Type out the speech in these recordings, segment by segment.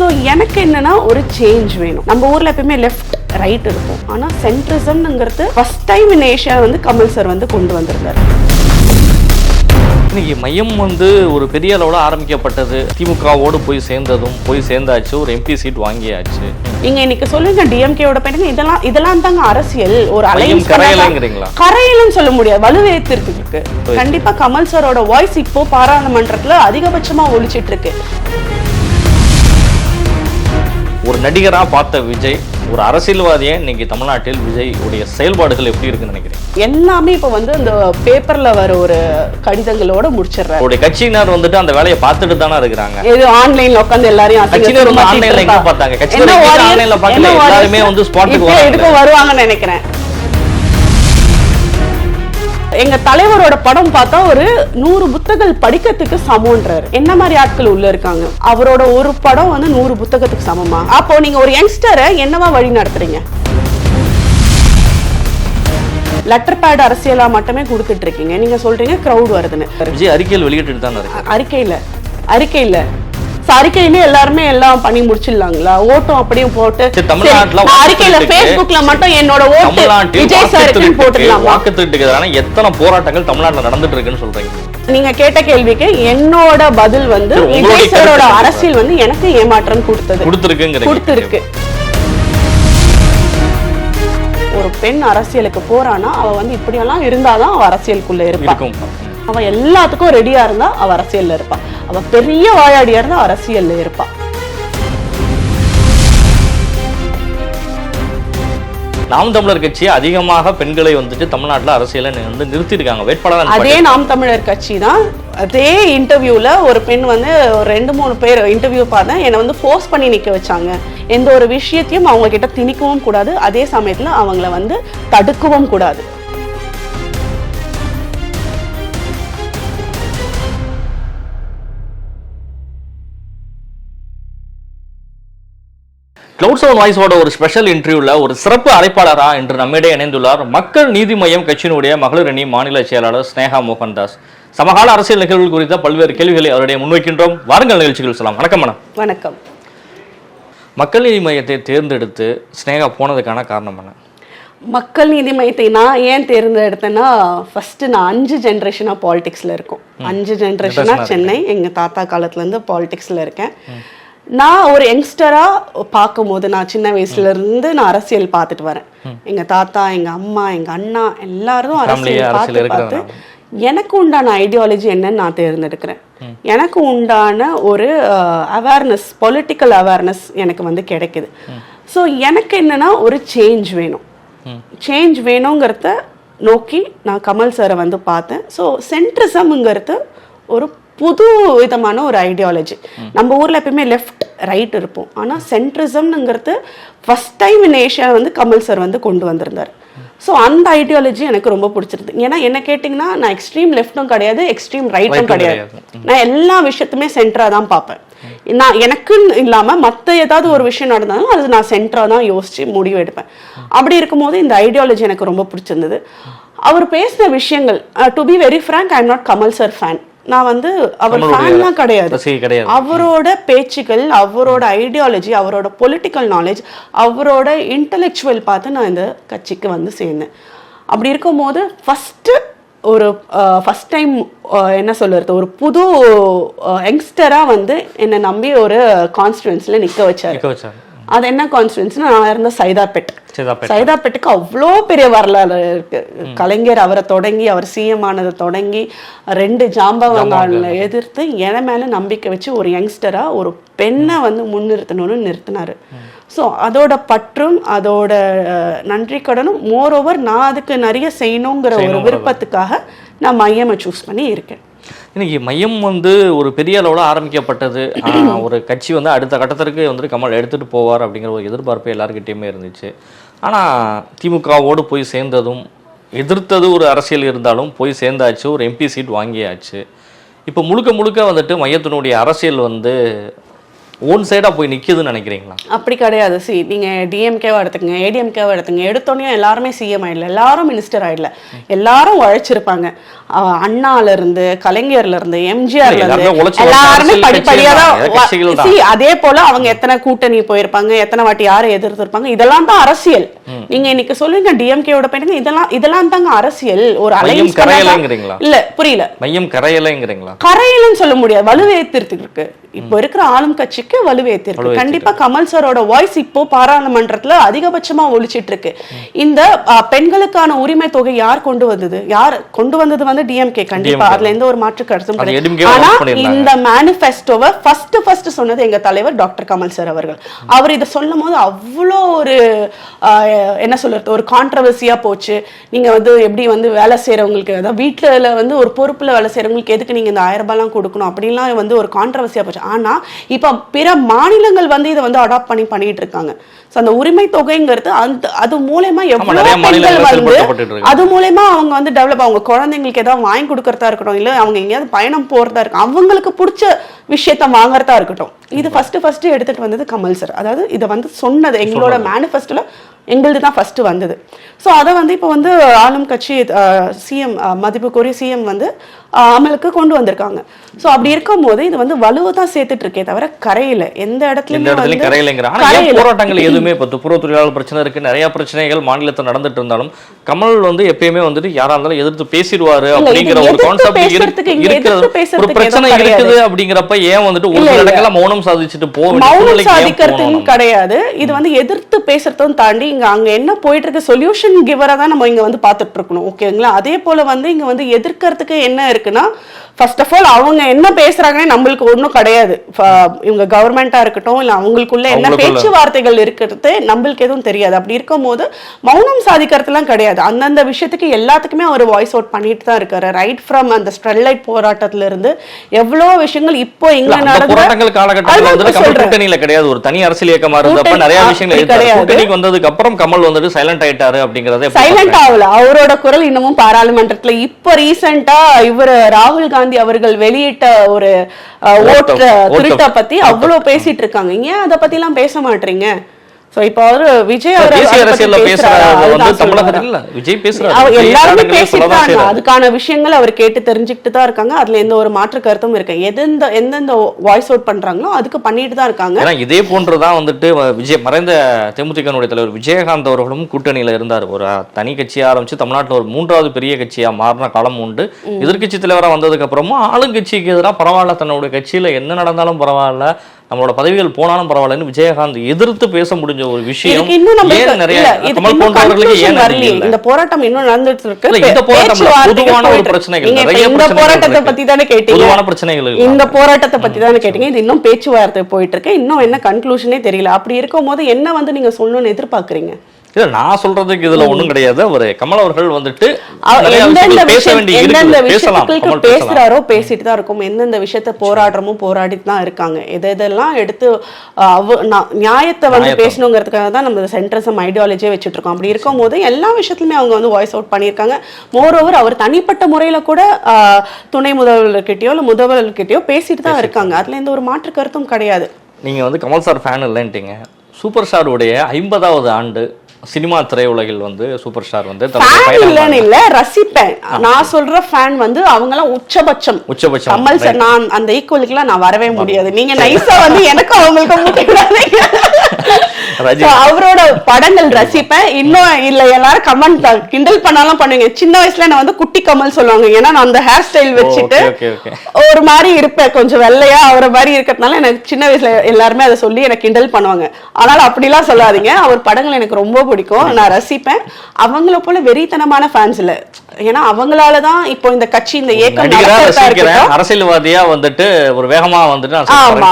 So எனக்கு என்னன்னா ஒரு சேஞ்ச் வேணும். நம்ம ஊர்ல எப்பயுமே லெஃப்ட் ரைட் இருக்கும். ஆனா சென்ட்ரிசம்ங்கிறது ஃபர்ஸ்ட் டைம் இன் ஏஷியா வந்து கமல் சார் வந்து கொண்டு வந்திருந்தார். இன்னைக்கு மையம் வந்து ஒரு பெரிய அளவில் ஆரம்பிக்கப்பட்டது. திமுகவோடு போய் சேர்ந்ததும் போய் சேர்ந்தாச்சு. ஒரு எம்பி சீட் வாங்கியாச்சு. நீங்க இன்னைக்கு சொல்லுங்க டிஎம்கேவோட பையனுங்க இதெல்லாம் இதெல்லாம் தாங்க அரசியல். ஒரு அலைன்ஸ் கரையலைங்கிறீங்களா? கரையிலும் சொல்ல முடியாது. வலுவேத்திருக்கு. இருக்கு கண்டிப்பா கமல் சாரோட வாய்ஸ் இப்போ பாராளுமன்றத்துல அதிகபட்சமா ஒழிச்சிட்டு இருக்கு. ஒரு நடிகரா பார்த்த விஜய் ஒரு அரசியல்வாதியை இன்னைக்கு தமிழ்நாட்டில் விஜய் உடைய செயல்பாடுகள் எப்படி இருக்குன்னு நினைக்கிறேன் எல்லாமே இப்போ வந்து இந்த பேப்பர்ல வர ஒரு கடிதங்களோட முடிச்சிடுறாரு அவருடைய கட்சியினர் வந்துட்டு அந்த வேலையை பார்த்துட்டு தானே இருக்கிறாங்க இது ஆன்லைன்ல உட்கார்ந்து எல்லாரையும் கட்சியினர் வந்து ஆன்லைன்ல எங்க. பார்த்தாங்க? கட்சியினர்? ஆன்லைன்ல பார்க்கல? warriors? எல்லாருமே வந்து spot க்கு இப்போ வராங்க. இதுக்கு வருவாங்கன்னு நினைக்கிறேன் எங்க தலைவரோட படம் பார்த்தா ஒரு நூறு புத்தகங்கள் படிக்கிறதுக்கு சமம்ன்றாரு. என்ன மாதிரி ஆட்கள் உள்ள இருக்காங்க? அவரோட ஒரு படம் வந்து நூறு புத்தகத்துக்கு சமமா? அப்போ நீங்க ஒரு யங்ஸ்டரை என்னவா வழி நடத்துறீங்க? லெட்டர் பேட் அரசியலா மட்டுமே கொடுத்துட்டு இருக்கீங்க. நீங்க சொல்றீங்க கிரவுட் வருதுன்னு. அறிக்கையில் வெளியிட்டு தானே அறிக்கையில அறிக்கையில. அறிக்கையிலே எல்லாருமே எல்லாம் பண்ணி முடிச்சிடலாங்களா? ஓட்டும் அப்படியும் போட்டு தமிழ்நாட்டுல அறிக்கையில Facebookல மட்டும் என்னோட ஓட்டு விஜய் சாருக்கு போட்டுடலாமா? எதிரான எத்தனை போராட்டங்கள் தமிழ்நாட்டில் நடந்துட்டு இருக்குன்னு சொல்றீங்க? நீங்க கேட்ட கேள்விக்கு என்னோட பதில் வந்து விஜய் சாரோட. அரசியல் வந்து எனக்கு ஏமாற்றம் கொடுத்தது. கொடுத்துருக்குங்கிறீங்க. கொடுத்துருக்கு. ஒரு பெண் அரசியலுக்கு போறானா அவ வந்து இப்படியெல்லாம் இருந்தாதான் அவ அரசியலுக்குள்ள இருப்பா. இருக்கும் அவ எல்லாத்துக்கும் ரெடியா இருந்தா அவ அரசியல்ல இருப்பா. அவ பெரிய வாயாடியா இருந்தா அரசியல்ல இருப்பா. நாம் தமிழர் கட்சி அதிகமாக பெண்களை வந்துட்டு தமிழ்நாட்டுல அரசியல வந்து நிறுத்திருக்காங்க வேட்பாளர் அதே நாம் தமிழர் கட்சி தான். அதே இன்டர்வியூல ஒரு பெண் வந்து ஒரு ரெண்டு மூணு பேர் இன்டர்வியூ பார்த்தேன் என்னை வந்து ஃபோர்ஸ் பண்ணி நிக்க வச்சாங்க. எந்த ஒரு விஷயத்தையும் அவங்க கிட்ட திணிக்கவும் கூடாது. அதே சமயத்துல அவங்கள வந்து தடுக்கவும் கூடாது. கிளவுட் செவன் வாய்ஸோட ஒரு ஸ்பெஷல் இன்டர்வியூல ஒரு சிறப்பு அழைப்பாளரா இன்று நம்மிடையே இணைந்துள்ளார். மக்கள் நீதி மய்யம் கட்சியினுடைய மகளிர் அணி மாநில செயலாளர் ஸ்னேகா மோகன்தாஸ். சமகால அரசியல் நிகழ்வுகள் குறித்த பல்வேறு கேள்விகளை அவருடைய முன்வைக்கின்றோம். வாருங்கள் நிகழ்ச்சிகள் சொல்லலாம். வணக்கம் மேடம். வணக்கம். மக்கள் நீதி மையத்தை தேர்ந்தெடுத்து ஸ்னேகா போனதுக்கான காரணம் என்ன? மக்கள் நீதி மையத்தை நான் ஏன் தேர்ந்தெடுத்தேன்னா ஃபர்ஸ்ட் நான் அஞ்சு ஜென்ரேஷனா பாலிடிக்ஸ்ல இருக்கோம். அஞ்சு ஜென்ரேஷனா சென்னை எங்க தாத்தா காலத்துல இருந்து பாலிடிக்ஸ்ல இருக்கேன். நான் ஒரு யங்ஸ்டரா பார்க்கும்போது நான் சின்ன வயசுல இருந்து நான் அரசியல் பார்த்துட்டு வரேன். எங்க தாத்தா எங்க அம்மா எங்க அண்ணா எல்லாரும் அரசியல் பார்த்து பார்த்து. எனக்கு உண்டான ஐடியாலஜி என்னன்னு நான் தேர்ந்தெடுக்கிறேன். எனக்கு உண்டான ஒரு அவேர்னஸ் பொலிட்டிக்கல் அவேர்னஸ் எனக்கு வந்து கிடைக்குது. ஸோ எனக்கு என்னன்னா ஒரு சேஞ்ச் வேணும். சேஞ்ச் வேணுங்கிறத நோக்கி நான் கமல் சாரை வந்து பார்த்தேன். ஸோ சென்ட்ரிசம்ங்கிறது ஒரு புது விதமான ஒரு ஐடியாலஜி நம்ம ஊர்ல எப்பயுமே லெஃப்ட் ரைட் இருப்போம். ஆனா சென்ட்ரிசம்ங்கிறது ஃபர்ஸ்ட் டைம் இன் ஏஷியா வந்து கமல் சார் வந்து கொண்டு வந்திருந்தார். ஸோ அந்த ஐடியாலஜி எனக்கு ரொம்ப பிடிச்சிருது ஏன்னா என்ன கேட்டிங்கன்னா நான் எக்ஸ்ட்ரீம் லெஃப்ட்டும் கிடையாது எக்ஸ்ட்ரீம் ரைட்டும் கிடையாது. நான் எல்லா விஷயத்துமே சென்டரா தான் பார்ப்பேன். நான் எனக்குன்னு இல்லாம மத்த ஏதாவது ஒரு விஷயம் நடந்தாலும் அது நான் சென்டரா தான் யோசிச்சு முடிவு எடுப்பேன். அப்படி இருக்கும்போது இந்த ஐடியாலஜி எனக்கு ரொம்ப பிடிச்சிருந்தது. அவர் பேசின விஷயங்கள் to be very frank I am not Kamal sir fan நான் வந்து அவர் ஃபேன்லாம் கிடையாது. அவரோட பேச்சுக்கள் அவரோட ஐடியாலஜி அவரோட பொலிட்டிக்கல் நாலேஜ் அவரோட இன்டலெக்சுவல் பார்த்து நான் இந்த கட்சிக்கு வந்து சேர்ந்தேன். அப்படி இருக்கும்போது ஃபஸ்ட்டு ஒரு ஃபஸ்ட் டைம் என்ன சொல்றது ஒரு புது யங்ஸ்டராக வந்து என்னை நம்பி ஒரு கான்ஸ்டுவன்ஸில் நிற்க வச்சாரு. அது என்ன கான்ஸ்டுவன்ஸ்னா நான் இருந்த சைதாப்பேட். சைதாப்பேட். சைதாப்பேட்டுக்கு அவ்வளோ பெரிய வரலாறு இருக்கு. கலைஞர் அவரை தொடங்கி அவர் சிஎம் ஆனதை தொடங்கி ரெண்டு ஜாம்பவங்களை எதிர்த்து என மேல நம்பிக்கை வச்சு ஒரு யங்ஸ்டரா ஒரு பெண்ணை வந்து முன்னிறுத்தணும்னு நிறுத்தினாரு. ஸோ அதோட பற்றும் அதோட நன்றி கடனும் மோர் ஓவர் நான் அதுக்கு நிறைய செய்யணுங்கிற ஒரு விருப்பத்துக்காக நான் மையமை சூஸ் பண்ணி இருக்கேன். இன்னைக்கு மையம் வந்து ஒரு பெரிய அளவில் ஆரம்பிக்கப்பட்டது. ஒரு கட்சி வந்து அடுத்த கட்டத்திற்கு வந்துட்டு கமல் எடுத்துகிட்டு போவார் அப்படிங்கிற ஒரு எதிர்பார்ப்பு எல்லாருக்கிட்டேயுமே இருந்துச்சு. ஆனால் திமுகவோடு போய் சேர்ந்ததும் எதிர்த்தது ஒரு அரசியல் இருந்தாலும் போய் சேர்ந்தாச்சு ஒரு எம்பி சீட் வாங்கியாச்சு. இப்போ முழுக்க முழுக்க வந்துட்டு மையத்தினுடைய அரசியல் வந்து ஓன் சைடா போய் நிக்குதுன்னு நினைக்கிறீங்களா? அப்படி கிடையாது. சி நீங்க டிஎம்கேவா எடுத்துக்கங்க ஏடிஎம்கேவா எடுத்துங்க எடுத்தோடனே எல்லாருமே சிஎம் ஆயிடல. எல்லாரும் மினிஸ்டர் ஆயிடல. எல்லாரும் உழைச்சிருப்பாங்க. அஹ் அண்ணால இருந்து கலைஞர்ல இருந்து எம்ஜிஆர்ல எல்லாருமே இருந்து உழைச்சு எல்லாருமே அரசியல் படிப்படியா கட்சிகள் தான். See, அதே போல அவங்க எத்தனை கூட்டணி போயிருப்பாங்க எத்தனை வாட்டி யாரை எதிர்த்திருப்பாங்க இதெல்லாம் தான் அரசியல். நீங்க இன்னைக்கு சொல்லுங்க டிஎம்கேவோட போயிட்டு இதெல்லாம் இதெல்லாம் தாங்க அரசியல். ஒரு கரையலைங்கிறீங்களா? இல்ல புரியல. மையம் கரையலைங்கிறீங்களா? கரையிலன்னு சொல்ல முடியாது. வலுவேத்திருக்கு இருக்கு இப்போ இருக்கிற ஆளும் கட்சிக்கு வலுவேத்திருக்கு. கண்டிப்பா கமல் சாரோட வாய்ஸ் இப்போ பாராளுமன்றத்துல அதிகபட்சமா ஒலிச்சிட்டு இருக்கு இந்த பெண்களுக்கான உரிமை தொகை யார் கொண்டு வந்தது? யார் கொண்டு வந்தது வந்து டிஎம்கே கண்டிப்பா. அதுல எந்த ஒரு மாற்று கருத்தும் கிடையாது. ஆனா. இந்த மேனிஃபெஸ்டோவை ஃபர்ஸ்ட் ஃபர்ஸ்ட் சொன்னது எங்க தலைவர் டாக்டர் கமல் சார் அவர்கள். அவர் இதை சொல்லும் போது அவ்வளோ ஒரு என்ன சொல்றது ஒரு கான்ட்ரவர்சியா போச்சு. நீங்க வந்து எப்படி வந்து வேலை செய்றவங்களுக்கு அதாவது வீட்டுல வந்து ஒரு பொறுப்புல வேலை செய்றவங்களுக்கு எதுக்கு நீங்க இந்த ஆயிரம் ரூபாய்லாம் கொடுக்கணும்? அப்படிலாம் வந்து ஒரு கான்ட்ரவர்சியா போச்சு. ஆனா இப்ப பிற மாநிலங்கள் வந்து இதை வந்து அடாப்ட் பண்ணி பண்ணிட்டு இருக்காங்க. ஸோ அந்த உரிமை தொகைங்கிறது அந்த அது மூலயமா எவ்வளவு பெண்கள் வந்து. அது மூலயமா அவங்க வந்து டெவலப் அவங்க குழந்தைங்களுக்கு ஏதாவது வாங்கி கொடுக்கறதா இருக்கட்டும் இல்ல அவங்க எங்கேயாவது பயணம் போறதா இருக்கும் அவங்களுக்கு பிடிச்ச விஷயத்த வாங்குறதா இருக்கட்டும். இது ஃபர்ஸ்ட் ஃபர்ஸ்ட் எடுத்துட்டு வந்தது கமல் சார் அதாவது இதை வந்து சொன்னது எங்களோட மேனிஃபெஸ்டோல எங்களுது தான் ஃபர்ஸ்ட் வந்தது. ஸோ அதை வந்து இப்போ வந்து ஆளும் கட்சி சிஎம் மதிப்புக்குரிய சிஎம் வந்து அமலுக்கு கொண்டு வந்திருக்காங்க. ஸோ அப்படி இருக்கும்போது இது வந்து வலுவை தான் சேர்த்துட்டு இருக்கே தவிர கரையில எந்த இடத்துலயும் வந்து எதுவுமே இப்போ துப்புரவு தொழிலாளர் பிரச்சனை இருக்கு நிறைய பிரச்சனைகள் மாநிலத்தில் நடந்துட்டு இருந்தாலும் கமல் வந்து எப்பயுமே வந்துட்டு யாரா இருந்தாலும் எதிர்த்து பேசிடுவாரு அப்படிங்கிற ஒரு கான்செப்ட் இருக்கிறது ஒரு பிரச்சனை. இருக்குது அப்படிங்கிறப்ப ஏன் வந்துட்டு ஒரு. இடங்கள்ல மௌனம் சாதிச்சுட்டு போக மௌனம் சாதிக்கிறதுன்னு? கிடையாது இது வந்து எதிர்த்து பேசுறதும் தாண்டி இங்க அங்க என்ன போயிட்டு இருக்கு சொல்யூஷன் கிவரா தான் நம்ம இங்க வந்து பார்த்துட்டு இருக்கணும் ஓகேங்களா அதே போல வந்து இங்க வந்து எதிர்க்கிறதுக்கு என்ன இருக்குன்னா ஃபர்ஸ்ட் ஆஃப் ஆல் அவங்க என்ன பேசுறாங்கன்னு நம்மளுக்கு ஒன்றும் கிடையாது இவங்க கவர்மெண்டா இருக்கட்டும் இல்ல அவங்களுக்குள்ள என்ன. பேச்சுவார்த்தைகள் இருக்கிறது நம்மளுக்கு எதுவும் தெரியாது. அப்படி இருக்கும்போது மௌனம் சாதிக்கிறதுலாம் கிடையாது. அந்தந்த விஷயத்துக்கு எல்லாத்துக்குமே அவர் வாய்ஸ் அவுட் பண்ணிட்டு தான் இருக்காரு. ரைட் ஃப்ரம் அந்த ஸ்ட்ரெல்லைட் போராட்டத்துல இருந்து எவ்வளோ விஷயங்கள் இப்போ இல்ல, இங்க அந்த நடந்த போராட்டங்கள் காலகட்டத்தில் அதுதான் வந்துட்டு இப்ப கமல் சொல்றேன். கூட்டணியில கிடையாது. ஒரு தனி அரசியல் இயக்கமா இருந்தப்ப நிறைய விஷயங்கள் வந்ததுக்கு அப்புறம் கமல் வந்துட்டு சைலண்ட் ஆயிட்டாரு அப்படிங்கறத சைலண்ட்? ஆகல. அவரோட குரல் இன்னமும் பாராளுமன்றத்துல இப்ப ரீசெண்டா இவர் ராகுல் காந்தி அவர்கள் வெளியிட்ட ஒரு ஓட்ட- திருட்ட பத்தி அவ்வளவு பேசிட்டு இருக்காங்க. ஏன் அத பத்தி எல்லாம் பேச மாட்டீங்க சோ இப்ப அவரு விஜய் எல்லாருமே காரணங்களே பேசிட்டு சொல்லதான் தான் செய்றாரு. அதுக்கான விஷயங்கள் அவர் கேட்டு தெரிஞ்சுக்கிட்டு தான் இருக்காங்க. அதுல எந்த ஒரு மாற்று கருத்தும் இருக்கு எந்தெந்த எந்தெந்த வாய்ஸ் அவுட் பண்றாங்களோ அதுக்கு பண்ணிட்டு தான் இருக்காங்க. ஏன்னா இதே போன்றுதான் வந்துட்டு விஜய் மறைந்த தேமுதிகனுடைய தலைவர் விஜயகாந்த் அவர்களும் கூட்டணியில இருந்தார். ஒரு தனி கட்சியா ஆரம்பிச்சு தமிழ்நாட்டுல ஒரு மூன்றாவது பெரிய கட்சியா மாறின காலம் உண்டு. எதிர்க்கட்சி தலைவரா வந்ததுக்கு அப்புறமும் ஆளுங்கட்சிக்கு எதிராக பரவாயில்ல தன்னுடைய கட்சியில என்ன நடந்தாலும் பரவாயில்ல நம்மளோட பதவிகள் போனாலும் பரவாயில்லன்னு விஜயகாந்த் எதிர்த்து பேச முடிஞ்ச ஒரு விஷயம் இன்னும் இந்த போராட்டம் இன்னும் நடந்துட்டு இருக்கு இந்த போராட்டம் பொதுவான ஒரு பிரச்சனைகள், இந்த போராட்டத்தை. பத்தி தானே கேட்டீங்க. பொதுவான பிரச்சனைகள். இந்த போராட்டத்தை பத்தி தானே கேட்டீங்க. இது இன்னும் பேச்சுவார்த்தை போயிட்டு இருக்கு. இன்னும் என்ன கன்க்ளூஷனே தெரியல. அப்படி இருக்கும்போது என்ன வந்து நீங்க சொல்லணும்னு எதிர்பார்க்கறீங்க? இல்ல நான் சொல்றதுக்கு இதுல ஒண்ணும் கிடையாது. ஒரு கமல் அவர்கள் வந்துட்டு அவர் பேசுறாரோ பேசிட்டு தான் இருக்கும். எந்தெந்த விஷயத்த போராடுறமோ போராடிட்டு தான் இருக்காங்க. எது எதெல்லாம் எடுத்து அவ- நியாயத்தை வந்து. பேசணுங்கிறதுக்காக தான் நம்ம சென்ட்ரஸம் ஐடியாலஜியே வச்சுட்டு இருக்கோம். அப்படி இருக்கும்போது எல்லா விஷயத்துலையுமே அவங்க வந்து வாய்ஸ் அவுட் பண்ணியிருக்காங்க. மோரோவர் அவர் தனிப்பட்ட முறையில கூட துணை முதல்வர்கிட்டயோ இல்ல முதல்வர்கிட்டயோ பேசிட்டு தான் இருக்காங்க. அதுல எந்த ஒரு மாற்று கருத்தும் கிடையாது. நீங்க வந்து கமல் சார் ஃபேன் இல்லைன்ட்டீங்க. சூப்பர் ஸ்டாருடைய ஐம்பதாவது ஆண்டு சினிமா திரையுலகில் வந்து சூப்பர் ஸ்டார் வந்து இல்லைன்னு இல்ல ரசிப்பேன். நான் சொல்ற ஃபேன் வந்து அவங்க எல்லாம் உச்சபட்சம். உச்சபட்சம். கமல் சார் நான் அந்த ஈக்குவலுக்குலாம் நான் வரவே முடியாது. நீங்க நைஸா வந்து எனக்கும். So, அவரோட படங்கள் ரசிப்பேன். இன்னும் இல்ல எல்லாரும் கமெண்ட் கிண்டல் பண்ணாலும் பண்ணுவீங்க. சின்ன வயசுல நான் வந்து குட்டி கமல் சொல்லுவாங்க. ஏன்னா நான் அந்த ஹேர் ஸ்டைல் வச்சுட்டு ஒரு மாதிரி இருப்பேன். கொஞ்சம் வெள்ளையா அவரை மாதிரி இருக்கிறதுனால எனக்கு சின்ன வயசுல எல்லாருமே அதை சொல்லி எனக்கு கிண்டல் பண்ணுவாங்க. ஆனால் அப்படிலாம் சொல்லாதீங்க. அவர் படங்கள் எனக்கு ரொம்ப பிடிக்கும். நான் ரசிப்பேன். அவங்கள போல வெறித்தனமான ஃபேன்ஸ் இல்ல. ஏன்னா அவங்களால தான் இப்போ இந்த கட்சி இந்த இருக்கட்டும். அரசியல்வாதியா வந்துட்டு ஒரு வேகமா வந்துட்டு ஆமா.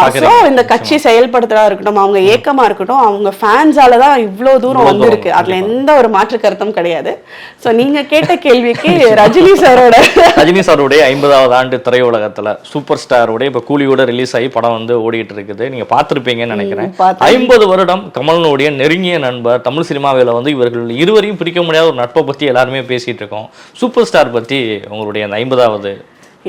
இந்த கட்சி செயல்படுத்துறதா இருக்கட்டும் அவங்க ஏக்கமா இருக்கட்டும் அவங்க ஃபேன்ஸால தான் இவ்வளவு தூரம் வந்திருக்கு. அதுல எந்த ஒரு மாற்று கருத்தும் கிடையாது. சோ நீங்க கேட்ட கேள்விக்கு ரஜினி சாரோட ரஜினி சாருடைய ஐம்பதாவது ஆண்டு திரையுலகத்துல சூப்பர் ஸ்டாருடைய இப்ப கூலியோட ரிலீஸ் ஆகி படம் வந்து ஓடிட்டு இருக்குது. நீங்க பார்த்திருப்பீங்கன்னு நினைக்கிறேன். ஐம்பது வருடம் கமலனுடைய நெருங்கிய நண்பர் தமிழ் சினிமாவில் வந்து இவர்கள் இருவரையும் பிரிக்க முடியாத ஒரு நட்பை பத்தி எல்லாருமே பேசிட்டு இருக்கோம். சூப்பர் ஸ்டார் பத்தி உங்களுடைய ஐம்பதாவது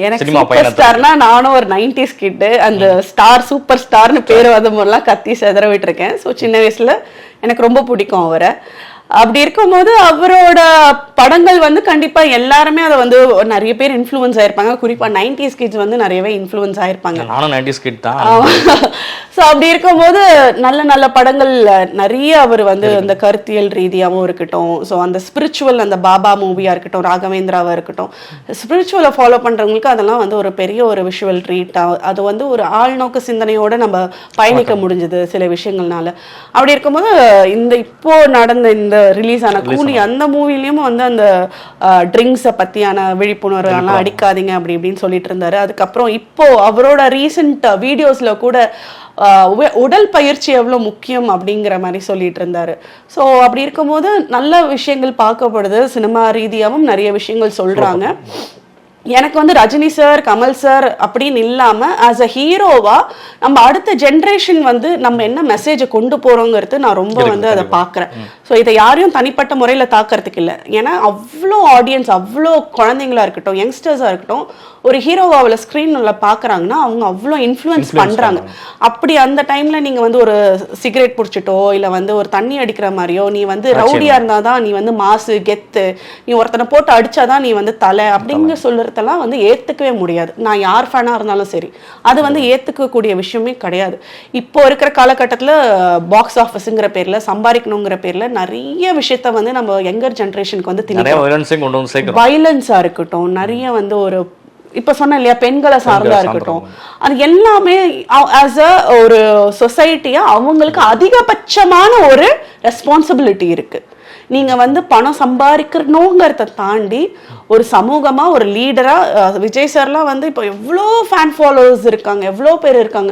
எனக்கு சூப்பர் ஸ்டார்னா நானும் ஒரு நைன்டிஸ் கிட்டு அந்த ஸ்டார் சூப்பர் ஸ்டார்னு பேர் வந்த போதெல்லாம் கத்தி செதற விட்டுருக்கேன் ஸோ சின்ன வயசுல எனக்கு ரொம்ப பிடிக்கும் அவரை. அப்படி இருக்கும்போது அவரோட படங்கள் வந்து கண்டிப்பா எல்லாருமே அதை வந்து நிறைய பேர் இன்ஃப்ளூயன்ஸ் ஆயிருப்பாங்க. குறிப்பா நைன்டிஸ் கிட்ஸ் வந்து நிறையவே இன்ஃப்ளூயன்ஸ் ஆயிருப்பாங்க. நானும் நைன்டிஸ் கிட் தான். ஸோ அப்படி இருக்கும்போது நல்ல நல்ல படங்கள் நிறைய அவர் வந்து அந்த கருத்தியல் ரீதியாகவும் இருக்கட்டும். ஸோ அந்த ஸ்பிரிச்சுவல் அந்த பாபா மூவியாக இருக்கட்டும் ராகவேந்திராவாக இருக்கட்டும் ஸ்பிரிச்சுவலை ஃபாலோ பண்ணுறவங்களுக்கு அதெல்லாம் வந்து ஒரு பெரிய ஒரு விஷுவல் ட்ரீட் அது வந்து ஒரு ஆழ்நோக்கு சிந்தனையோட நம்ம பயணிக்க முடிஞ்சது சில விஷயங்கள்னால. அப்படி இருக்கும்போது இந்த இப்போ நடந்த இந்த ரிலீஸ் ஆன கூலி அந்த மூவிலையும் வந்து அந்த ட்ரிங்க்ஸை பற்றியான விழிப்புணர்வு எல்லாம் அடிக்காதீங்க அப்படி இப்படின்னு சொல்லிட்டு இருந்தாரு. அதுக்கப்புறம் இப்போ அவரோட ரீசெண்ட் வீடியோஸ்ல கூட உடல் பயிற்சி எவ்வளோ முக்கியம் அப்படிங்கிற மாதிரி சொல்லிட்டு இருந்தாரு. ஸோ அப்படி இருக்கும்போது நல்ல விஷயங்கள் பார்க்கப்படுது. சினிமா ரீதியாகவும் நிறைய விஷயங்கள் சொல்றாங்க. எனக்கு வந்து ரஜினி சார் கமல் சார் அப்படின்னு இல்லாம ஆஸ் அ ஹீரோவா நம்ம அடுத்த ஜென்ரேஷன் வந்து நம்ம என்ன மெசேஜை கொண்டு போறோங்கிறது நான் ரொம்ப வந்து அதை பார்க்குறேன். ஸோ இதை யாரையும் தனிப்பட்ட முறையில தாக்கறதுக்கு இல்லை. ஏன்னா அவ்வளோ ஆடியன்ஸ் அவ்வளோ குழந்தைங்களா இருக்கட்டும் யங்ஸ்டர்ஸாக இருக்கட்டும் ஒரு ஹீரோவை அவளை ஸ்க்ரீனில் பார்க்குறாங்கன்னா அவங்க அவ்வளோ இன்ஃப்ளூயன்ஸ் பண்றாங்க. அப்படி அந்த டைம்ல நீங்க வந்து ஒரு சிகரெட் பிடிச்சிட்டோ இல்ல வந்து ஒரு தண்ணி அடிக்கிற மாதிரியோ நீ வந்து ரவுடியா இருந்தாதான் நீ வந்து மாசு கெத்து நீ ஒருத்தனை போட்டு அடிச்சாதான் நீ வந்து தலை அப்படிங்க சொல்றதெல்லாம் வந்து ஏத்துக்கவே முடியாது. நான் யார் ஃபேனா இருந்தாலும் சரி. அது வந்து ஏத்துக்கக்கூடிய விஷயமே கிடையாது. இப்போ இருக்கிற காலகட்டத்துல பாக்ஸ் ஆஃபீஸுங்கிற பேர்ல சம்பாதிக்கணுங்கிற பேர்ல நிறைய விஷயத்த வந்து நம்ம யங்கர் ஜென்ரேஷனுக்கு வந்து திணிக்கிறோம். நிறைய வைலன்ஸையும் கொண்டு வந்து சேர்க்கிறோம். வயலன்ஸா இருக்கட்டும் நிறைய வந்து ஒரு இப்ப சொன்னேன் இல்லையா பெண்களை சார்ந்தா இருக்கட்டும். அது எல்லாமே ஆஸ் அ ஒரு சொசைட்டியா அவங்களுக்கு அதிகபட்சமான ஒரு ரெஸ்பான்சிபிலிட்டி இருக்கு. நீங்க வந்து பணம் சம்பாதிக்கணுங்கிறத தாண்டி ஒரு சமூகமா ஒரு லீடரா விஜய் சார்லாம் வந்து இப்போ எவ்வளோ ஃபேன் ஃபாலோவர்ஸ் இருக்காங்க எவ்வளோ பேர் இருக்காங்க.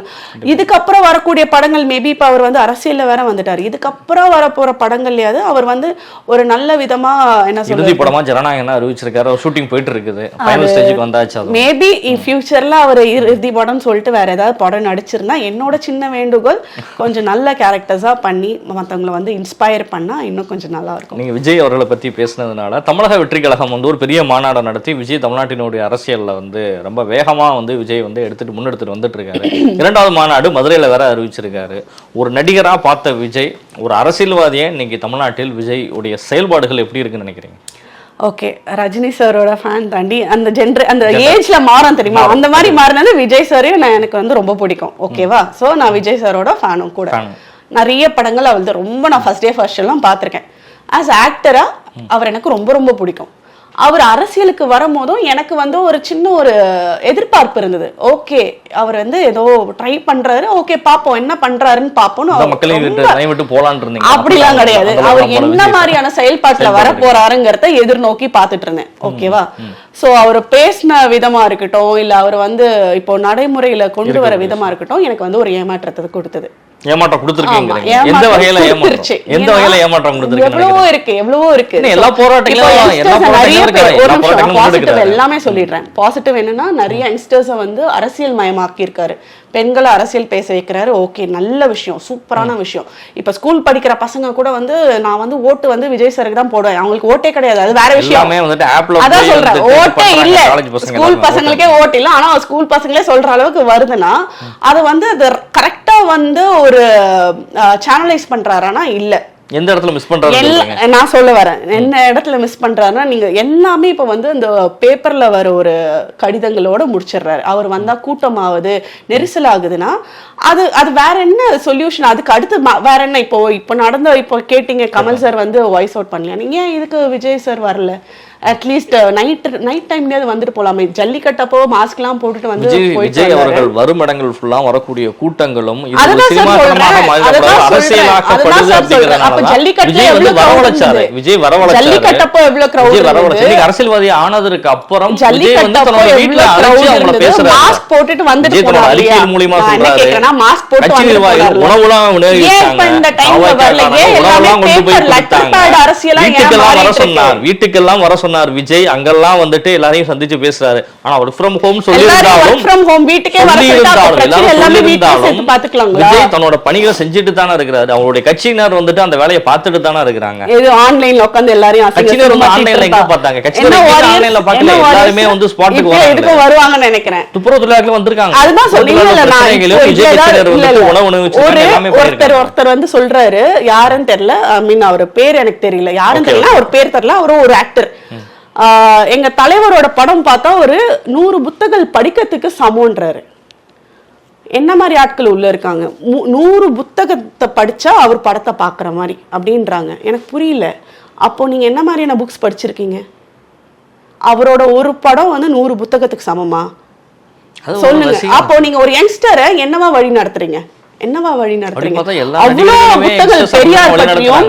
இதுக்கப்புறம் வரக்கூடிய படங்கள் மேபி இப்போ அவர் வந்து அரசியல்ல வேற வந்துட்டார். இதுக்கப்புறம் வரப்போற படங்கள்லயாவது அவர் வந்து ஒரு நல்ல விதமா என்ன சொல்றது? இறுதி படமா ஜனநாயகம் அறிவிச்சிருக்காரு. ஷூட்டிங் போயிட்டு இருக்குது ஃபைனல் ஸ்டேஜுக்கு வந்தாச்சு மேபி ஃபியூச்சர்ல அவர் இறுதி படம் சொல்லிட்டு வேற ஏதாவது படம் நடிச்சிருந்தா என்னோட சின்ன வேண்டுகோள் கொஞ்சம் நல்ல கேரக்டர்ஸா பண்ணி மத்தவங்கள வந்து இன்ஸ்பயர் பண்ணா இன்னும் கொஞ்சம் நல்லா இருக்கும். நீங்க விஜய் அவர்களை பத்தி பேசுனதுனால தமிழக வெற்றி கழகம் வந்து ஒரு பெரிய மாநாடு நடத்தி விஜய் தமிழ்நாட்டினுடைய அரசியல்ல வந்து ரொம்ப வேகமா வந்து விஜய் வந்து எடுத்துட்டு முன்னெடுத்துட்டு வந்துட்டு இருக்காரு இரண்டாவது மாநாடு மதுரையில வேற அறிவிச்சிருக்காரு. ஒரு நடிகரா பார்த்த விஜய் ஒரு அரசியல்வாதியே இன்னைக்கு தமிழ்நாட்டில் விஜய் உடைய செயல்பாடுகள் எப்படி இருக்குன்னு நினைக்கிறீங்க? ஓகே ரஜினி சாரோட ஃபேன் தாண்டி அந்த ஜென்ர அந்த ஏஜ்ல மாறும் தெரியுமா? அந்த மாதிரி மாறினது விஜய் சாரையும் நான் எனக்கு வந்து ரொம்ப பிடிக்கும். ஓகேவா? சோ நான் விஜய் சாரோட ஃபேனும் கூட. நிறைய படங்கள் அவள் ரொம்ப நான் ஃபர்ஸ்ட் டே ஃபர்ஸ்ட் எல்லாம் பார்த்துருக்கேன். ஆஸ் ஆக்டரா அவர் எனக்கு ரொம்ப ரொம்ப பிடிக்கும். அவர் அரசியலுக்கு வரும்போதும் எனக்கு வந்து ஒரு சின்ன ஒரு எதிர்பார்ப்பு இருந்தது. ஓகே அவர் வந்து ஏதோ ட்ரை பண்றாரு ஓகே பாப்போம் என்ன பண்றாருன்னு இருந்தீங்க. அப்படிலாம் கிடையாது. அவர் என்ன மாதிரியான செயல்பாட்டுல வர போறாருங்கிறத எதிர்நோக்கி பார்த்துட்டு இருந்தேன். ஓகேவா சோ அவர் பேசின விதமா இருக்கட்டும் இல்ல அவர் வந்து இப்போ நடைமுறையில கொண்டு வர விதமா இருக்கட்டும் எனக்கு வந்து ஒரு ஏமாற்றத்தை கொடுத்தது. ஏமாற்றம் கொடுத்துருக்கீங்க எந்த வகையில. ஏமாற்றம்? எந்த வகையில ஏமாற்றம் கொடுத்துருக்கீங்க எவ்வளவோ இருக்கு எவ்வளவோ இருக்கு. எல்லா போராட்டங்களும். எல்லாமே சொல்லிடுறேன். பாசிட்டிவ் என்னன்னா நிறைய யங்ஸ்டர்ஸை வந்து அரசியல் மயமாக்கி இருக்காரு பெண்களை அரசியல் பேச வைக்கிறாரு. ஓகே நல்ல விஷயம் சூப்பரான விஷயம். இப்ப ஸ்கூல் படிக்கிற பசங்க கூட வந்து நான் வந்து ஓட்டு வந்து விஜய் சாருக்கு தான் போடுவேன். அவங்களுக்கு ஓட்டே கிடையாது. அது வேற விஷயம். அதான் சொல்றேன். ஓட்டே இல்ல. ஸ்கூல் பசங்களுக்கே ஓட்டு இல்ல. ஆனா ஸ்கூல் பசங்களே சொல்ற அளவுக்கு வருதுன்னா அது வந்து அது கரெக்டா வந்து ஒரு சேனலைஸ் பண்றாரானா? இல்ல. எந்த இடத்துல மிஸ் பண்றாரு நான் சொல்ல வரேன். என்ன இடத்துல மிஸ் பண்றாருன்னா நீங்க எல்லாமே இப்ப வந்து இந்த பேப்பர்ல வர ஒரு கடிதங்களோட முடிச்சிடுறாரு. அவர் வந்தா கூட்டமாவது நெரிசல் ஆகுதுன்னா அது அது வேற என்ன சொல்யூஷன் அதுக்கு அடுத்து வேற என்ன? இப்போ இப்போ நடந்த இப்போ கேட்டீங்க கமல் சார் வந்து வாய்ஸ் அவுட் பண்ணல நீங்க ஏன் இதுக்கு விஜய் சார் வரல? அட்லீஸ்ட் நைட் நைட் டைம்லயாவது வந்துட்டு போலாமே. ஜல்லிக்கட்டப்போ மாஸ்க்லாம் போட்டுட்டு வந்து விஜய். அவர்கள் வரும் இடங்கள் ஃபுல்லா வரக்கூடிய கூட்டங்களும் அரசியல்வாதி ஆனதுக்கு அப்புறம் மாஸ்க் போட்டுட்டு வந்துட்டு? மூலியமா சொல்றாரு. மாஸ்க் போட்டு. உணவுலாம் எல்லாமே ஏன் வீட்டுக்கெல்லாம் வர சொன்னார்? வீட்டுக்கெல்லாம் வர சொன்னார். விஜய் அங்கெல்லாம் வந்துட்டு எல்லாரையும் சந்திச்சு பேசுறாரு. ஆனா ஒர்க் ஃப்ரம் ஹோம் சேர்த்து பாத்துக்கலாங்களா விஜய் தன்னோட பணிகளை செஞ்சுட்டு தானே இருக்கிறாரு. அவருடைய கட்சியினர் வந்துட்டு அந்த வேலையை பார்த்துட்டு தானே இருக்கிறாங்க. இது ஆன்லைன்ல உட்கார்ந்து எல்லாரையும் கட்சியினர் வந்து ஆன்லைன்ல எங்க பார்த்தாங்க? கட்சியினர்? ஆன்லைன்ல பார்க்கல எல்லாருமே? வந்து ஸ்பாட்டுக்கு வராங்க வருவாங்கன்னு நினைக்கிறேன். துப்புரவு தொழிலாளர்கள் வந்திருக்காங்க. அதுதான் எல்லாமே ஒருத்தர் ஒருத்தர் வந்து சொல்றாரு. யாருன்னு தெரியல. ஐ மீன் அவர் பேர் எனக்கு தெரியல. யாருன்னு தெரியல. அவர் பேர் தெரியல. அவரும் ஒரு ஆக்டர் எங்க தலைவரோட படம் பார்த்தா ஒரு நூறு புத்தகங்கள் படிக்கிறதுக்கு சமம்ன்றாரு என்ன மாதிரி ஆட்கள் உள்ள இருக்காங்க? நூறு புத்தகத்தை படிச்சா அவர் படத்தை பார்க்குற மாதிரி அப்படின்றாங்க. எனக்கு புரியல. அப்போ நீங்க என்ன மாதிரியான புக்ஸ் படிச்சிருக்கீங்க? அவரோட ஒரு படம் வந்து நூறு புத்தகத்துக்கு சமமா? சொல்லுங்க. அப்போ நீங்க ஒரு யங்ஸ்டரை என்னவா வழி நடத்துறீங்க? என்னவா வழி நடத்துறீங்க? பார்த்தா எல்லா அவ்வளோ நடிகர்களுமே புத்தகங்கள் youngsters பெரியார் பத்தியும்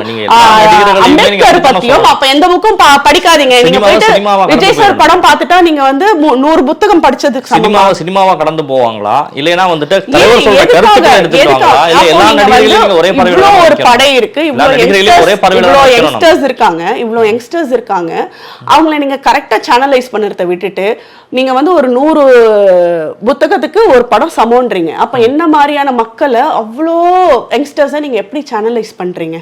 அம்பேத்கர் பத்தியும். அப்ப எந்த புக்கும் படிக்காதீங்க. நீங்க போயிட்டு விஜய் சார். படம் பார்த்துட்டா நீங்க வந்து நூறு புத்தகம் படிச்சதுக்கு சினிமாவை சினிமாவா கடந்து போவாங்களா? இல்லைன்னா வந்துட்டு தலைவர் சொல்ற? கருத்துக்களை? இல்ல எல்லா நீங்க ஒரே படை இருக்கு. எல்லா இவ்வளோ நடிகர்களையும் ஒரே. யங்ஸ்டர்ஸ் இருக்காங்க. இவ்வளோ யங்ஸ்டர்ஸ் இருக்காங்க. அவங்கள நீங்க கரெக்டா சேனலைஸ் பண்ணுறத விட்டுட்டு நீங்க வந்து ஒரு நூறு புத்தகத்துக்கு ஒரு படம் சமோன்றீங்க. அப்ப என்ன மாதிரியான மக்களை அவ்வளோ யங்ஸ்டர்ஸை நீங்க எப்படி சேனலைஸ் பண்றீங்க?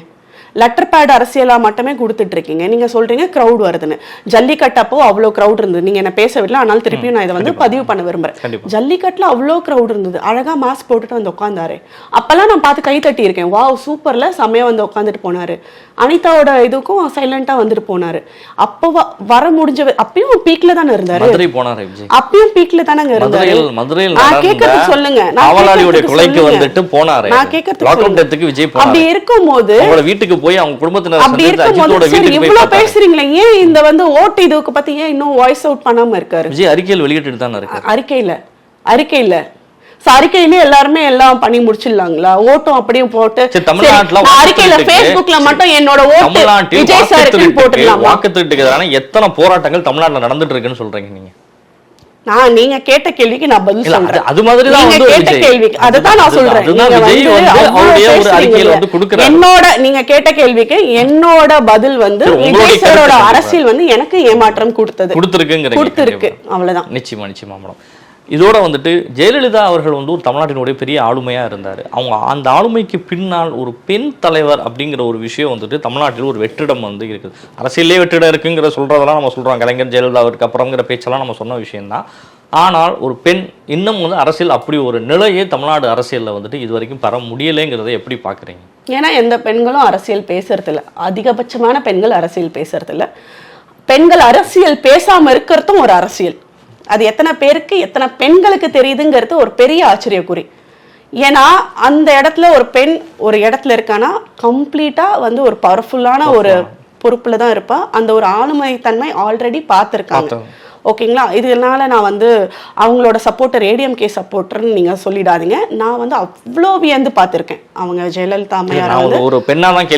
லெட்டர் பேட் அரசியலா மட்டுமே கொடுத்துட்டு இருக்கீங்க நீங்க சொல்றீங்க crowd வருதுன்னு. ஜல்லிக்கட்டப்போ அவ்வளோ crowd இருந்தது. நீங்க என்ன பேச விடல ஆனால் திருப்பியும் நான் இதை வந்து பதிவு பண்ண விரும்புறேன். கண்டிப்பா. ஜல்லிக்கட்டுல அவ்வளோ crowd இருந்தது. அழகா மாஸ்க் போட்டுட்டு வந்து உட்காந்தாரு அப்பெல்லாம் நான் பார்த்து கை தட்டி இருக்கேன். வாவ் சூப்பர்ல செம்மையா வந்து உட்காந்துட்டு போனாரு. அனிதாவோட இதுக்கும் சைலண்டா வந்துட்டு போனாரு. அப்போ வ- வர முடிஞ்ச வ- அப்பயும் பீக்ல தானே இருந்தாரு. அப்பயும் பீக்ல தானங்க இருந்தாரு. நான் கேட்கறது சொல்லுங்க. நான் காவலாளியுடைய கேட்கறது கொலைக்கு சொல்லுங்க. வந்துட்டு போனாரு. நான் கேட்கறது லாக்அப் சொல்லுங்க. டெத்துக்கு விஜய் அப்படி இருக்கும்போது வீட்டுக்கு போய் அவங்க குடும்பத்தினர் அப்படி இருக்கும்போது சரி. பேசுறீங்களே ஏன் இந்த வந்து ஓட்டு இதுக்கு பத்தி ஏன் இன்னும் வாய்ஸ் அவுட் பண்ணாம இருக்காரு? விஜய் அறிக்கையில் வெளியிட்டு தானே இருக்காரு. அறிக்கையில அறிக்கையில. அறிக்கையிலே எல்லாருமே எல்லாம் பண்ணி முடிச்சிடலாங்களா? ஓட்டும் அப்படியே போட்டு. தமிழ்நாட்டுல அறிக்கையில Facebookல மட்டும் என்னோட ஓட்டு விஜய் போட்டுடலாமா? வாக்குத்திருட்டுக்கு எதிரான எத்தனை போராட்டங்கள் தமிழ்நாட்டுல நடந்துட்டு இருக்குன்னு சொல்றீங்க நீங்க? நான் நீங்க கேட்ட கேள்விக்கு நான் பதில் சொல்றேன் அது மாதிரி தான் நீங்க கேட்ட. கேள்விக்கு அதுதான் நான் சொல்றேன் நீங்க வந்து. என்னோட நீங்க கேட்ட கேள்விக்கு என்னோட பதில் வந்து விஜய் சாரோட. அரசியல் வந்து எனக்கு ஏமாற்றம் கொடுத்தது கொடுத்துருக்குங்கிறீங்க கொடுத்துருக்கு. அவ்வளவுதான் நிச்சயமா நிச்சயமா மேடம் இதோட வந்துட்டு ஜெயலலிதா அவர்கள் வந்து ஒரு தமிழ்நாட்டினுடைய பெரிய ஆளுமையாக இருந்தார். அவங்க அந்த ஆளுமைக்கு பின்னால் ஒரு பெண் தலைவர் அப்படிங்கிற ஒரு விஷயம் வந்துட்டு தமிழ்நாட்டில் ஒரு வெற்றிடம் வந்து இருக்குது. அரசியலே வெற்றிடம் இருக்குங்கிற சொல்கிறதெல்லாம் நம்ம சொல்கிறோம் கலைஞர் ஜெயலலிதா அவருக்கு அப்புறங்கிற பேச்செல்லாம் நம்ம சொன்ன விஷயம்தான். ஆனால் ஒரு பெண் இன்னும் வந்து அரசியல் அப்படி ஒரு நிலையே தமிழ்நாடு அரசியலில் வந்துட்டு இது வரைக்கும் பெற முடியலைங்கிறத எப்படி பார்க்குறீங்க ஏன்னா எந்த பெண்களும் அரசியல் பேசுறதில்ல. அதிகபட்சமான பெண்கள் அரசியல் பேசுறதில்ல. பெண்கள் அரசியல் பேசாமல் இருக்கிறதும் ஒரு அரசியல். அது எத்தனை பேருக்கு எத்தனை பெண்களுக்கு தெரியுதுங்கிறது ஒரு பெரிய ஆச்சரியக்குறி. ஏன்னா அந்த இடத்துல ஒரு பெண் ஒரு இடத்துல இருக்கானா கம்ப்ளீட்டா வந்து ஒரு பவர்ஃபுல்லான ஒரு பொறுப்புல தான் இருப்பா. அந்த ஒரு ஆளுமை தன்மை ஆல்ரெடி பார்த்துருக்காங்க. ஓகேங்களா? இதனால நான் வந்து அவங்களோட சப்போர்ட்டர் ஏடிஎம்கே சப்போர்ட்டர்னு நீங்க சொல்லிடாதீங்க. நான் வந்து அவ்வளோ வியந்து பார்த்துருக்கேன். அவங்க ஜெயலலிதா அம்மையார் ஒரு ஒரு பெண்ணா தான்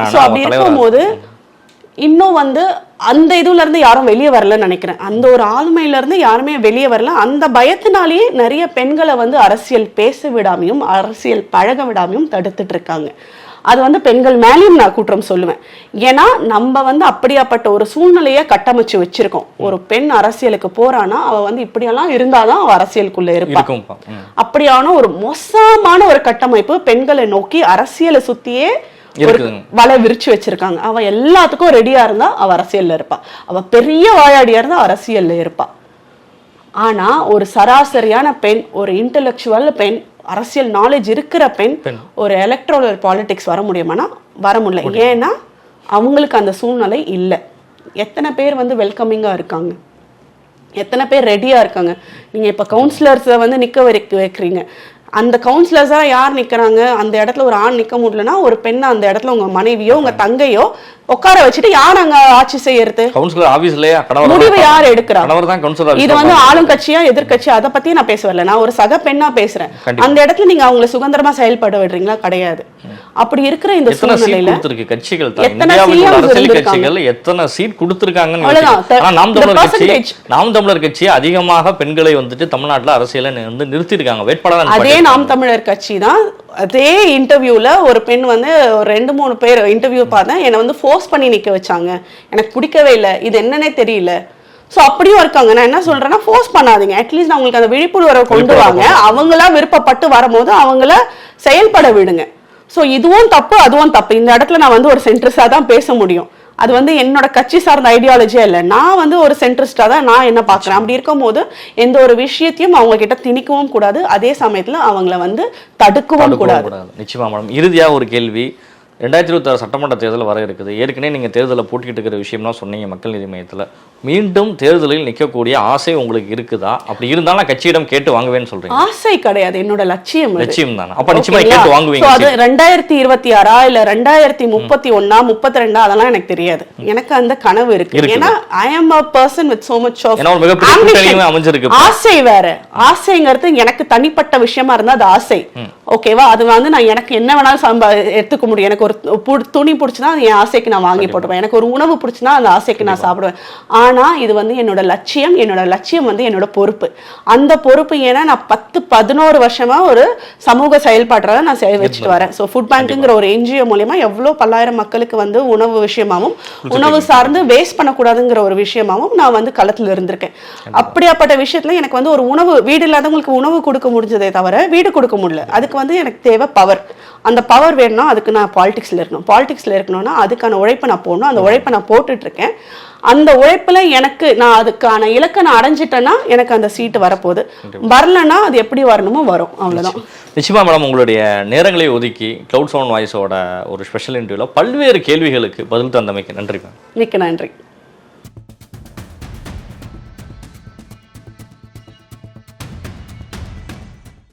நான். ஸோ அப்படி இருக்கும்போது இன்னும் வந்து அந்த இதுல இருந்து யாரும் வெளியே வரலன்னு நினைக்கிறேன். அந்த ஒரு ஆளுமையில இருந்து யாருமே வெளியே வரல. அந்த பயத்தினாலேயே நிறைய பெண்களை வந்து அரசியல் பேச விடாமையும் அரசியல் பழக விடாமையும் தடுத்துட்டு இருக்காங்க. அது வந்து பெண்கள் மேலேயும் நான் குற்றம் சொல்லுவேன். ஏன்னா நம்ம வந்து அப்படியாப்பட்ட ஒரு சூழ்நிலையை கட்டமைச்சு வச்சிருக்கோம். ஒரு பெண் அரசியலுக்கு போறானா அவ வந்து இப்படியெல்லாம் இருந்தாதான் அவ அரசியலுக்குள்ள இருப்பா. இருக்கும்ப்பா ம். அப்படியான ஒரு மோசமான ஒரு கட்டமைப்பு பெண்களை நோக்கி அரசியலை சுத்தியே. வலை விரிச்சு வச்சிருக்காங்க. அவ எல்லாத்துக்கும் ரெடியா இருந்தா அவ அரசியல்ல இருப்பா. அவ பெரிய வாயாடியா இருந்தா அரசியல்ல இருப்பா. ஆனா ஒரு சராசரியான பெண் ஒரு இன்டெலெக்சுவல் பெண் அரசியல் நாலேஜ் இருக்கிற பெண். ஒரு எலக்ட்ரல் பாலிடிக்ஸ் வர முடியுமானா வர முடியல. ஏன்னா அவங்களுக்கு அந்த சூழ்நிலை இல்லை. எத்தனை பேர் வந்து வெல்கமிங்கா இருக்காங்க? எத்தனை பேர் ரெடியா இருக்காங்க? நீங்க இப்ப கவுன்சிலர்ஸை வந்து நிக்க வைக்க வைக்கிறீங்க. அந்த கவுன்சிலர்ஸாக யார் நிற்கிறாங்க அந்த இடத்துல ஒரு ஆண் நிற்க முடியலன்னா ஒரு பெண்ணை அந்த இடத்துல உங்கள் மனைவியோ உங்கள் தங்கையோ உட்கார வச்சுட்டு யார் அங்க ஆட்சி செய்யறது? கவுன்சிலர் ஆபீஸ்லயே முடிவு யார் எடுக்கிறா? கணவர் தான் கவுன்சிலர் இது வந்து ஆளுங்கட்சியா எதிர்க்கட்சியா அதை பத்தி நான் பேச வரல. நான் ஒரு சக பெண்ணா பேசுறேன். அந்த இடத்துல நீங்க அவங்கள சுதந்திரமா செயல்பட விடுறீங்களா? கிடையாது. அப்படி இருக்கிற இந்த சூழ்நிலையில கட்சிகள் அரசியல்? கட்சிகள் எத்தனை சீட் கொடுத்திருக்காங்கன்னு நாம் தமிழர் கட்சி. நாம் தமிழர் கட்சி அதிகமாக பெண்களை வந்துட்டு தமிழ்நாட்டுல அரசியல வந்து நிறுத்திருக்காங்க வேட்பாளர் அதே நாம் தமிழர் கட்சி தான் அதே இன்டர்வியூல ஒரு பெண் வந்து ஒரு ரெண்டு மூணு பேர் இன்டர்வியூ பார்த்தேன். என்னை வந்து ஃபோர்ஸ் பண்ணி நிக்க வச்சாங்க. எனக்கு பிடிக்கவே இல்லை. இது என்னன்னே தெரியல. ஸோ அப்படியும் இருக்காங்க. நான் என்ன சொல்றேன்னா ஃபோர்ஸ் பண்ணாதீங்க. அட்லீஸ்ட் அவங்களுக்கு அந்த விழிப்புணர்வை கொண்டு வாங்க. அவங்களா விருப்பப்பட்டு வரும்போது அவங்கள செயல்பட விடுங்க. ஸோ இதுவும் தப்பு அதுவும் தப்பு. இந்த இடத்துல நான் வந்து ஒரு சென்ட்ரஸாக தான் பேச முடியும். அது வந்து என்னோட கட்சி சார்ந்த ஐடியாலஜியா இல்லை. நான் வந்து ஒரு சென்ட்ரிஸ்டாக தான் நான் என்ன பார்க்குறேன். அப்படி இருக்கும்போது எந்த ஒரு விஷயத்தையும் அவங்க கிட்ட திணிக்கவும் கூடாது. அதே சமயத்துல அவங்கள வந்து தடுக்கவும் கூடாது. நிச்சயமா மேடம். இறுதியா ஒரு கேள்வி. ரெண்டாயிரத்தி இருபத்தாறு சட்டமன்ற தேர்தல் வர இருக்குது. ஏற்கனவே நீங்க தேர்தலில் போட்டிக்கிட்டு இருக்கிற விஷயம்லாம் சொன்னீங்க மக்கள் நீதி மையத்துல. மீண்டும் தேர்தலில் நிற்கக்கூடிய ஆசை உங்களுக்கு இருக்குதா? அப்படி இருந்தாலும் கட்சியிடம் கேட்டு வாங்குவேன்னு சொல்றீங்க. ஆசை கிடையாது. என்னோட லட்சியம். நிச்சயம் தானே? அப்ப நிச்சயமா? கேட்டு வாங்குவீங்க அது ரெண்டாயிரத்தி இருபத்தி ஆறா இல்ல ரெண்டாயிரத்தி முப்பத்தி ஒன்னா முப்பத்தி ரெண்டா அதெல்லாம் எனக்கு தெரியாது. எனக்கு அந்த கனவு இருக்கு. ஏன்னா ஐ person with so much of ஏன்னா ஒரு மிகப்பெரிய அமைஞ்சிருக்கு. ஆசை வேற. ஆசைங்கிறது எனக்கு தனிப்பட்ட விஷயமா இருந்தா அது ஆசை. ஓகேவா? அது வந்து நான் எனக்கு என்ன வேணாலும் சம்பா எடுத்துக்க முடியும். எனக்கு ஒரு துணி பிடிச்சுன்னா அது என் ஆசைக்கு நான் வாங்கி போட்டுப்பேன் எனக்கு ஒரு உணவு பிடிச்சுன்னா அந்த ஆசைக்கு நான் சாப்பிடுவேன். ஆனா இது வந்து என்னோட லட்சியம் என்னோட லட்சியம் வந்து என்னோட பொறுப்பு. அந்த பொறுப்பு ஏன்னா நான் பத்து பதினோரு வருஷமா ஒரு சமூக செயல்பாடுறத நான் செய்ய வச்சுட்டு வரேன். ஸோ ஃபுட் பேங்க்குங்கிற ஒரு என்ஜிஓ மூலியமா எவ்வளோ பல்லாயிரம் மக்களுக்கு வந்து உணவு விஷயமாவும் உணவு சார்ந்து வேஸ்ட் பண்ணக்கூடாதுங்கிற ஒரு விஷயமாவும் நான் வந்து களத்துல இருந்திருக்கேன். அப்படியாப்பட்ட விஷயத்துல எனக்கு வந்து ஒரு உணவு வீடு இல்லாதவங்களுக்கு உணவு கொடுக்க முடிஞ்சதே தவிர வீடு கொடுக்க முடியல. அதுக்கு வந்து எனக்கு தேவை பவர் அந்த பவர் வேணும்னா அதுக்கு நான் பாலிடிக்ஸ்ல இருக்கணும். பாலிடிக்ஸ்ல இருக்கணும்னா அதுக்கான உழைப்பை நான் போடணும். அந்த உழைப்பை நான் போட்டுட்டு இருக்கேன். அந்த உழைப்புல எனக்கு நான் அதுக்கான இலக்கை நான் அடைஞ்சிட்டேன்னா எனக்கு அந்த சீட்டு வரப்போகுது. வரலன்னா அது எப்படி வரணுமோ வரும். அவ்வளவுதான். நிச்சயமா. மேடம் உங்களுடைய நேரங்களை ஒதுக்கி கிளவுட் சவுண்ட் வாய்ஸோட ஒரு ஸ்பெஷல் இன்டர்வியூல பல்வேறு கேள்விகளுக்கு பதில் தந்தமைக்கு நன்றி மேம் மிக்க நன்றி.